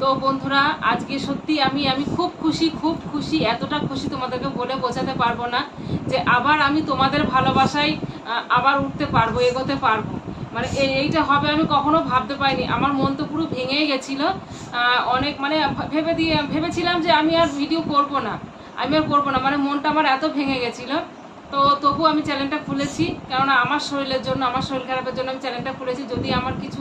তো বন্ধুরা, আজকে সত্যি আমি আমি খুব খুশি খুব খুশি, এতটা খুশি তোমাদেরকে বলে বোঝাতে পারব না যে আবার আমি তোমাদের ভালোবাসায় আবার উঠতে পারব, এগোতে পারব। মানে এই- এইটা হবে আমি কখনো ভাবতে পারিনি। আমার মন তো পুরো ভেঙেই গেছিল। অনেক মানে ভেবে দিয়ে, ভেবেছিলাম যে আমি আর ভিডিও করব না। আমি আর করব না। মানে মনটা আমার এত ভেঙে গেছিল। তো তবু আমি চ্যানেলটা খুলেছি, কেননা আমার শরীরের জন্য, আমার শরীর খারাপের জন্য আমি চ্যানেলটা খুলেছি। যদি আমার কিছু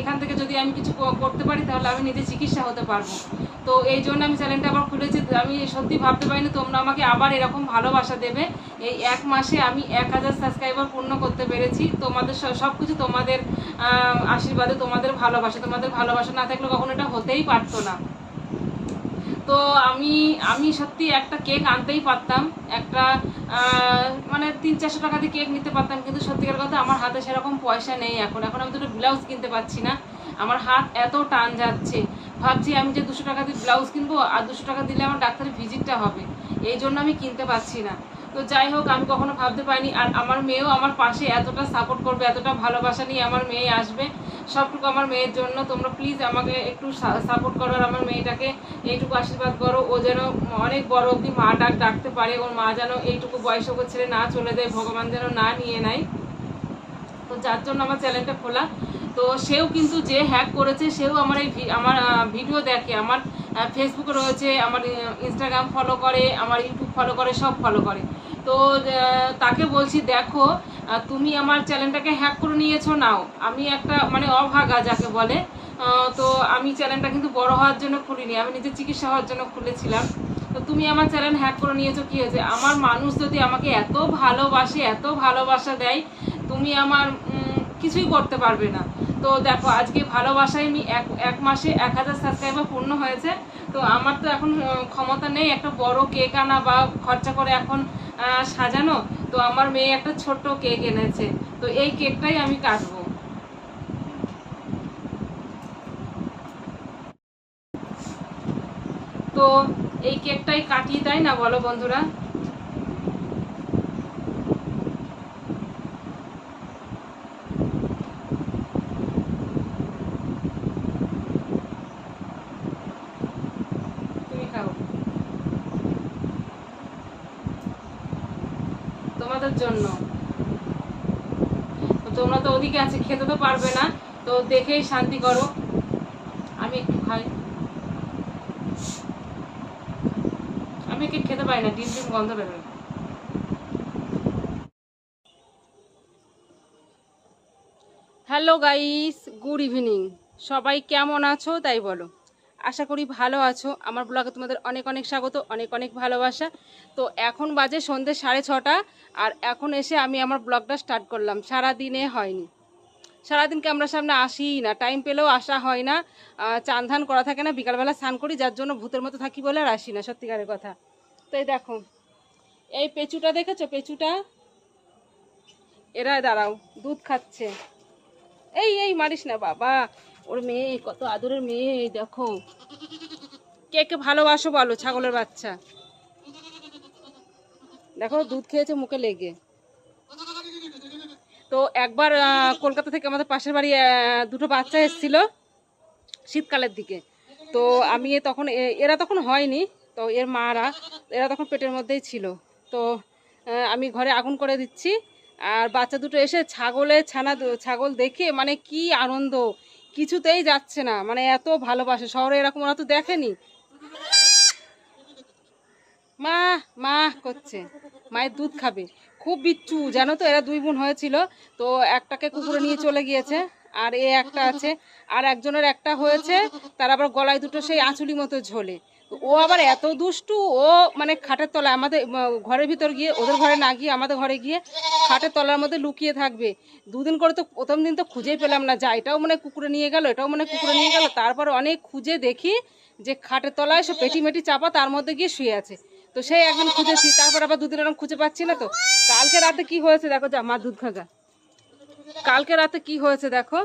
এখান থেকে যদি আমি কিছু করতে পারি, তাহলে আমি নিজে চিকিৎসা হতে পারব। তো এই জন্য আমি চ্যানেলটা আবার খুলেছি। আমি সত্যি ভাবতে পারিনি, তোমরা আমাকে আবার এরকম ভালোবাসা দেবে। এই এক মাসে আমি এক হাজার সাবস্ক্রাইবার পূর্ণ করতে পেরেছি। তোমাদের সব কিছু তোমাদের আশীর্বাদে, তোমাদের ভালোবাসা তোমাদের ভালোবাসা না থাকলে কখনো এটা হতেই পারতো না। তো আমি আমি সত্যি একটা কেক আনতেই পারতাম। একটা মানে তিন চারশো টাকা দিয়ে কেক নিতে পারতাম, কিন্তু সত্যিকার কথা আমার হাতে সেরকম পয়সা নেই এখন। এখন আমি দুটো ব্লাউজ কিনতে পারছি না। আমার হাত এত টান যাচ্ছে। ভাবছি আমি যে দুশো টাকা দিয়ে ব্লাউজ কিনবো, আর দুশো টাকা দিলে আমার ডাক্তারের ভিজিটটা হবে। এই জন্য আমি কিনতে পারছি না। তো যাই হোক, আমি কখনো ভাবতে পারিনি। আর আমার মেয়েও আমার পাশে এতটা সাপোর্ট করবে, এতটা ভালোবাসা নিয়ে আমার মেয়ে আসবে। সবটুকু আমার মেয়ের জন্য। তোমরা প্লিজ আমাকে একটু সাপোর্ট করো আর আমার মেয়েটাকে এইটুকু আশীর্বাদ করো। ও যেন অনেক বড় অবধি মা ডাক ডাকতে পারে। ওর মা যেন এইটুকু বয়স ওকে ছেড়ে না চলে যায়, ভগবান যেন না নিয়ে নেয়। তো যার জন্য আমার চ্যানেলটা খোলা। তো সেও কিন্তু যে হ্যাক করেছে, সেও আমার এই আমার ভিডিও দেখে। আমার ফেসবুকে রয়েছে, আমার ইনস্টাগ্রাম ফলো করে, আমার ইউটিউব ফলো করে, সব ফলো করে। তো তাকে বলছি, দেখো তুমি আমার চ্যানেলটাকে হ্যাক করে নিয়েছো, নাও। আমি একটা মানে অভাগা যাকে বলে তো আমি চ্যানেলটা কিন্তু বড় হওয়ার জন্য খুলিনি, আমি নিজের চিকিৎসা হওয়ার জন্য খুলেছিলাম। তো তুমি আমার চ্যানেল হ্যাক করে নিয়েছো, কি হয়েছে? আমার মানুষ যদি আমাকে এত ভালোবাসে, এত ভালোবাসা দেয়, তুমি আমার কিছুই করতে পারবে না। তো দেখো, আজকে ভালোবাসায় আমি এক এক মাসে এক হাজার সাবস্ক্রাইবার পূর্ণ হয়েছে। তো আমার তো এখন ক্ষমতা নেই একটা বড় কেক আনা বা খরচা করে এখন সাজানো। তো আমার মেয়ে একটা ছোট্ট কেক এনেছে। তো এই কেকটাই আমি কাটবো। তো এই কেকটাই কাটিয়ে দেয় না বলো বন্ধুরা তুমি খাও তোমাদের জন্য। তোমরা তো ওদিকে আছে, খেতে তো পারবে না। তো দেখেই শান্তি করো। আমি একটু খাই। আমি কেক খেতে পারি না, ডিম ডিম গন্ধ বেরোয় হ্যালো গাইস গুড ইভিনিং সবাই কেমন আছো? তাই বলো। আশা করি ভালো আছো। আমার ব্লগে তোমাদের অনেক অনেক স্বাগত, অনেক অনেক ভালোবাসা। তো এখন বাজে সন্ধ্যে সাড়ে ছটা, আর এখন এসে আমি আমার ব্লগটা স্টার্ট করলাম। সারা দিনে হয়নি। সারাদিন ক্যামেরার সামনে আসিই না। টাইম পেলেও আসা হয় না। চান ধান করা থাকে না। বিকালবেলা স্নান করি, যার জন্য ভূতের মতো থাকি বলে আর আসি না, সত্যিকারের কথা। তো এই দেখো, এই পেঁচুটা দেখেছ? পেঁচুটা? এরা দাঁড়াও, দুধ খাচ্ছে। এই এই মারিস না বাবা। ওর মেয়ে, কত আদরের মেয়ে দেখো। কে কে ভালোবাসো বলো, ছাগলের বাচ্চা। দেখো, দুধ খেয়েছে মুখে লেগে। তো একবার কলকাতা থেকে আমাদের পাশের বাড়ি দুটো বাচ্চা এসেছিল শীতকালের দিকে। তো আমি তখন এরা তখন হয়নি, তো এর মারা, এরা তখন পেটের মধ্যেই ছিল। তো আমি ঘরে আগুন করে দিচ্ছি, আর বাচ্চা দুটো এসে ছাগলের ছানা, ছাগল দেখে মানে কি আনন্দ। কিছুতেই যাচ্ছে না। মানে এত ভালোবাসে। শহরে এরকম ওরা তো দেখেনি। মা মা করছে। মায়ের দুধ খাবে। খুব বিচ্ছু। জানো তো, এরা দুই বোন হয়েছিল। তো একটাকে কুকুরে নিয়ে চলে গিয়েছে। আর এ একটা আছে। আর একজনের একটা হয়েছে। তার আবার গলায় দুটো সেই আঁচুলি মতো ঝোলে। তো ও আবার এত দুষ্টু, ও মানে খাটের তলায় আমাদের ঘরের ভিতর গিয়ে, ওদের ঘরে না গিয়ে, আমাদের ঘরে গিয়ে খাটের তলার মধ্যে লুকিয়ে থাকবে। দুদিন করে তো প্রথম দিন তো খুঁজেই পেলাম না, যা, এটাও মানে কুকুরে নিয়ে গেল, এটাও মানে কুকুরে নিয়ে গেল। তারপর অনেক খুঁজে দেখি যে খাটের তলায় সব পেটি মেটি চাপা, তার মধ্যে গিয়ে শুয়ে আছে। তো সেই একদিন খুঁজেছি, তারপর আবার দুদিন এরকম খুঁজে পাচ্ছি না তো। কালকে রাতে কি হয়েছে দেখো, যা মা দুধ খাগা। কালকে রাতে কি হয়েছে দেখো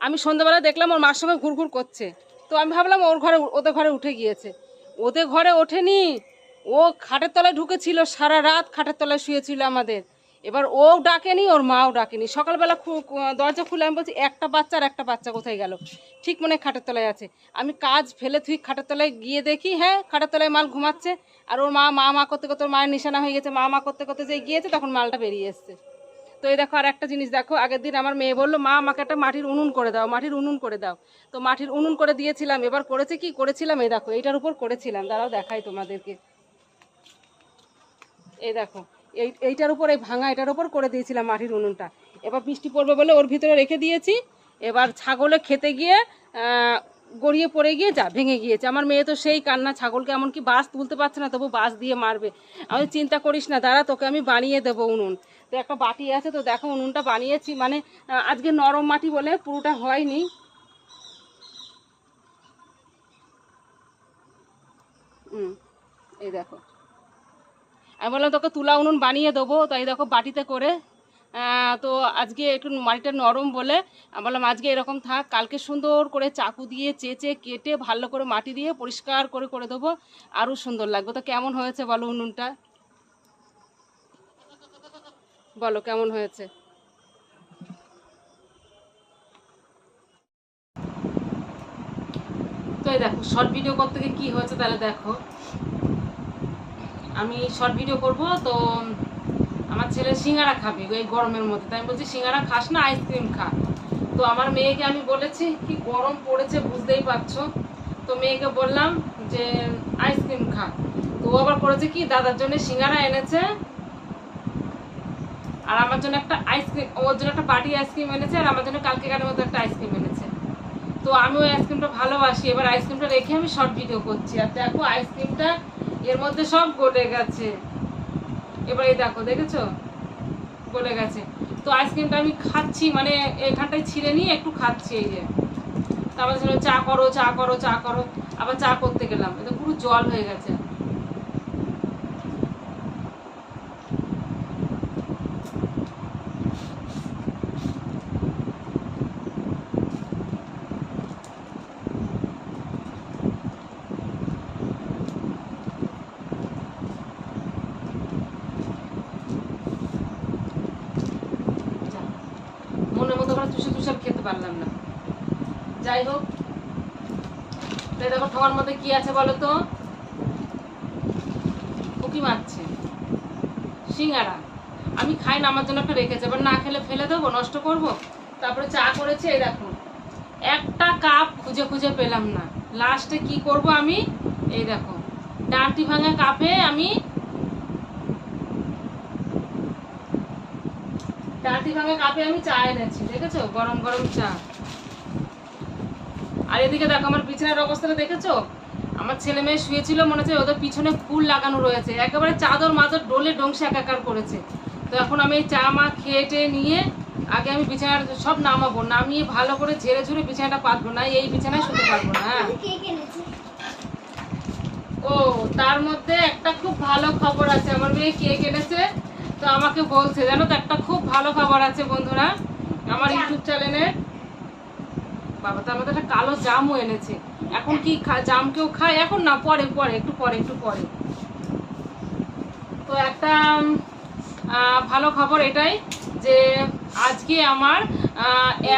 আমি সন্ধ্যাবেলা দেখলাম ওর মার সঙ্গে ঘুরঘুর করছে। তো আমি ভাবলাম ওর ঘরে ওদের ঘরে উঠে গিয়েছে। ওদের ঘরে ওঠেনি। ও খাটের তলায় ঢুকেছিল, সারা রাত খাটের তলায় শুয়েছিল আমাদের। এবার ও ডাকেনি, ওর মাও ডাকেনি। সকালবেলা দরজা খুলে আমি বলছি, একটা বাচ্চা আর একটা বাচ্চা কোথায় গেল? ঠিক মনে খাটের তলায় আছে। আমি কাজ ফেলে থুই খাটের তলায় গিয়ে দেখি হ্যাঁ খাটের তলায় মাল ঘুমাচ্ছে। আর ওর মা মা মা করতে করতে ওর মায়ের নিশানা হয়ে গেছে। মা মা করতে করতে যে গিয়েছে, তখন মালটা বেরিয়ে এসছে। তো এই দেখো আর একটা জিনিস দেখো, আগের দিন আমার মেয়ে বলল, মা, আমাকে একটা মাটির উনুন করে দাও, মাটির উনুন করে দাও। তো মাটির উনুন করে দিয়েছিলাম, এবার করেছে কি? করেছিলাম, এই দেখো, এইটার উপর করেছিলাম, দাঁড়াও দেখাই তোমাদেরকে। এই দেখো, এই, এইটার উপর, এই ভাঙা এটার উপর করে দিয়েছিলাম মাটির উনুনটা। এবার বৃষ্টি পড়বে বলে ওর ভিতরে রেখে দিয়েছি, এবার ছাগলে খেতে গিয়ে গড়িয়ে পড়ে গিয়ে যা, ভেঙে গিয়েছে। আমার মেয়ে তো সেই কান্না, ছাগলকে এমনকি বাস তুলতে পারছে না, তবু বাস দিয়ে মারবে। আমি চিন্তা করিস না, দাঁড়া, তোকে আমি বানিয়ে দেবো উনুন। তো একটা বাটি আছে তো দেখো উনুনটা বানিয়েছি মানে আজকে নরম মাটি বলে পুরোটা হয়নি। এই দেখো। আমি বললাম তোকে তুলা উনুন বানিয়ে দেবো, তাই দেখো বাটিতে করে তো আজকে একটু মাটিটা নরম বলে, আমি বললাম আজকে এরকম থাক, কালকে সুন্দর করে চাকু দিয়ে চেঁচে কেটে ভালো করে মাটি দিয়ে পরিষ্কার করে করে দেবো, আরও সুন্দর লাগবে। তো কেমন হয়েছে বলো উনুনটা? বলো, কেমন হয়েছে? দেখো শর্ট ভিডিও করতে গিয়ে হয়েছে তাহলে দেখো। আমি শর্ট ভিডিও করব, তো আমার ছেলে সিঙ্গারা খাবে এই গরমের মধ্যে। তাই আমি বলছি, সিঙ্গারা খাস না আইসক্রিম খা। তো আমার মেয়েকে আমি বলেছি, কি গরম পড়েছে বুঝতেই পারছ? তো মেয়েকে বললাম যে আইসক্রিম খা। তো আবার করেছে কি, দাদার জন্য সিঙ্গারা এনেছে আর আমার জন্য একটা আইসক্রিম ওর জন্য একটা বাটি আইসক্রিম এনেছে আর আমার জন্য কালকে গানের মধ্যে একটা আইসক্রিম এনেছে। তো আমি ওই আইসক্রিমটা ভালোবাসি। এবার আইসক্রিমটা রেখে আমি শর্ট ভিডিও করছি। আর দেখো আইসক্রিমটা এর মধ্যে সব গলে গেছে। এবার এই দেখো, দেখেছ? গলে গেছে। তো আইসক্রিমটা আমি খাচ্ছি মানে এখানটায় ছিঁড়ে নিয়ে একটু খাচ্ছি এই যে। তারপর চা করো চা করো চা করো। আবার চা করতে গেলাম। এটা পুরো জল হয়ে গেছে যা। মনের মতো করে তুষে তুষার খেতে পারলাম না। যাই হোক দেখো মধ্যে কি আছে বলো তো? মারছে। সিঙ্গারা। আমি খাই না, আমার জন্য একটা রেখেছে। এবার না খেলে ফেলে দেবো, নষ্ট করব? তারপরে চা করেছে, এই দেখো। একটা কাপ খুঁজে খুঁজে পেলাম না। লাস্টে কি করব আমি? এই দেখো। ডাঁটি ভাঙা কাপে আমি ডাঁটি ভাঙা কাপে আমি চা এনেছি, দেখেছ? গরম গরম চা। আর এদিকে দেখো, আমার বিছানার অবস্থাটা দেখেছ? আমার ছেলে মেয়ে শুয়েছিল, মনে হচ্ছে ওদের পিছনে ফুল লাগানো রয়েছে। একেবারে চাদর মাদর ডোলে ডংসে একাকার করেছে। তো এখন আমি চা, মা খেয়ে টেয়ে নিয়ে আগে আমি বিছানার সব নামাবো, নামিয়ে ভালো করে ঝেড়ে ঝুড়ে বিছানাটা পাতবো, না এই বিছানায় শুতে পারব না হ্যাঁ। ও, তার মধ্যে একটা খুব ভালো খবর আছে, আমার মেয়ে কে কিনেছে তো আমাকে বলছে, জানো তো, একটা খুব ভালো খাবার আছে বন্ধুরা, আমার ইউটিউব চ্যানেলে বাবা, তার মধ্যে একটা কালো জামও এনেছে। এখন কি জাম কেউ খায়? এখন না, পরে পরে, একটু পরে একটু পরে। তো একটা ভালো খবর এটাই যে, আজকে আমার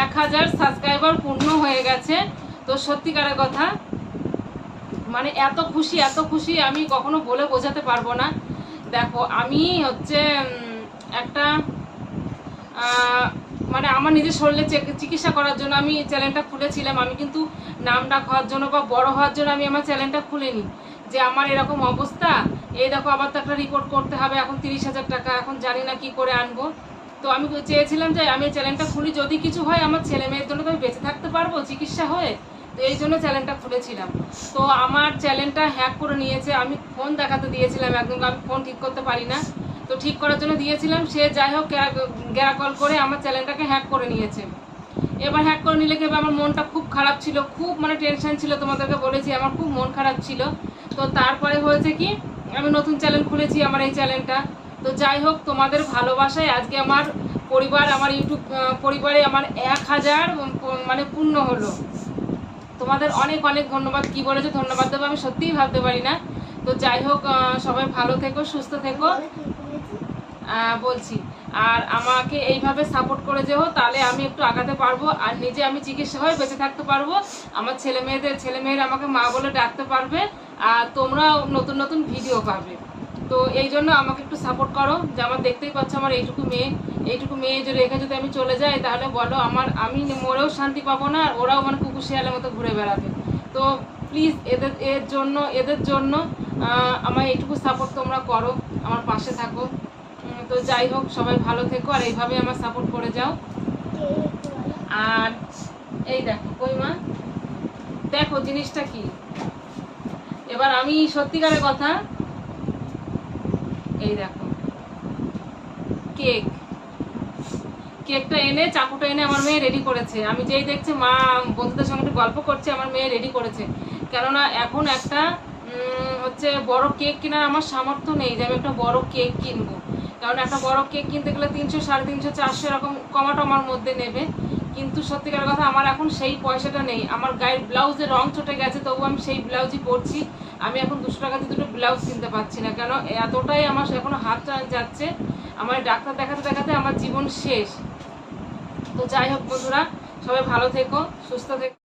এক হাজার সাবস্ক্রাইবার পূর্ণ হয়ে গেছে। তো সত্যিকারের কথা মানে এত খুশি এত খুশি আমি কখনো বলে বোঝাতে পারব না। দেখো, আমি হচ্ছে একটা মানে আমার নিজের শরীরে চিকিৎসা করার জন্য আমি চ্যানেলটা খুলেছিলাম। আমি কিন্তু নাম ডাক হওয়ার জন্য বা বড় হওয়ার জন্য আমি আমার চ্যানেলটা খুলিনি। যে আমার এরকম অবস্থা, এই দেখো আবার তো একটা রিপোর্ট করতে হবে, এখন তিরিশ হাজার টাকা, এখন জানি না কি করে আনব। তো আমি চেয়েছিলাম যে আমি চ্যানেলটা খুলি, যদি কিছু হয় আমার ছেলে মেয়ের জন্য তো আমি বেঁচে থাকতে পারব চিকিৎসা হয়ে। তো এই জন্য চ্যানেলটা খুলেছিলাম। তো আমার চ্যানেলটা হ্যাক করে নিয়েছে। আমি ফোন দেখাতে দিয়েছিলাম একদম আমি ফোন ঠিক করতে পারি না। তো ঠিক করার জন্য দিয়েছিলাম। সে যাই হোক গ্যারা কল করে আমার চ্যানেলটাকে হ্যাক করে নিয়েছে। এবার হ্যাক করে নিলে কি আমার মনটা খুব খারাপ ছিল। খুব মানে টেনশন ছিল তোমাদেরকে বলেছি। আমার খুব মন খারাপ ছিল। তো তারপরে হয়েছে কি? আমি নতুন চ্যানেল খুলেছি আমার এই চ্যানেলটা তো যাই হোক, তোমাদের ভালোবাসায় আজকে আমার পরিবার, আমার ইউটিউব পরিবারে আমার এক হাজার মানে পূর্ণ হলো। তোমাদের অনেক অনেক ধন্যবাদ। কি বলেছে? ধন্যবাদ দেবো। আমি সত্যিই ভাবতে পারি না। তো যাই হোক সবাই ভালো থেকো, সুস্থ থেকো। বলছি। আর আমাকে এইভাবে সাপোর্ট করে যেও, তাহলে আমি একটু আগাতে পারব। আর নিজে আমি চিকিৎসা হয়ে বেঁচে থাকতে পারব। আমার ছেলে মেয়েদের ছেলে মেয়েরা আমাকে মা বলে ডাকতে পারবে। আর তোমরাও নতুন নতুন ভিডিও পাবে। তো এই জন্য আমাকে একটু সাপোর্ট করো যে আমার দেখতেই পাচ্ছ আমার এইটুকু মেয়ে। এইটুকু মেয়ে যে রেখে যদি আমি চলে যাই, তাহলে বলো আমার, আমি মরেও শান্তি পাবো না আর ওরাও মানে কুকুর শিয়ালের মতো ঘুরে বেড়াবে। তো প্লিজ এদের, এর জন্য, এদের জন্য আমার এইটুকু সাপোর্ট তোমরা করো, আমার পাশে থাকো। তো যাই হোক, সবাই ভালো থেকো আর এইভাবে আমার সাপোর্ট করে যাও। আর এই দেখো, কই মা? দেখো জিনিসটা কি? এবার আমি সত্যিকারের কথা এই দেখো। কেক। কেকটা এনে, চাকুটা এনে আমার মেয়ে রেডি করেছে। আমি যেই দেখছি মা বন্ধুদের সঙ্গে একটু গল্প করছে, আমার মেয়ে রেডি করেছে। কেননা এখন একটা হচ্ছে বড় কেক কেনার আমার সামর্থ্য নেই যে আমি একটা বড় কেক কিনবো। কারণ একটা বড় কেক কিনতে গেলে তিনশো, সাড়ে তিনশো, চারশো এরকম কমাটো আমার মধ্যে নেবে। কিন্তু সত্যিকার কথা আমার এখন সেই পয়সাটা নেই। আমার গায়ের ব্লাউজের রং চটে গেছে তবু আমি সেই ব্লাউজই পরছি। আমি এখন দুশো টাকা দিয়ে দুটো ব্লাউজ কিনতে পারছি না। কেন? এতটাই আমার এখনও হাত যাচ্ছে। আমার ডাক্তার দেখাতে দেখাতে আমার জীবন শেষ। তো যাই হোক বন্ধুরা, সবাই ভালো থেকো, সুস্থ থেকো।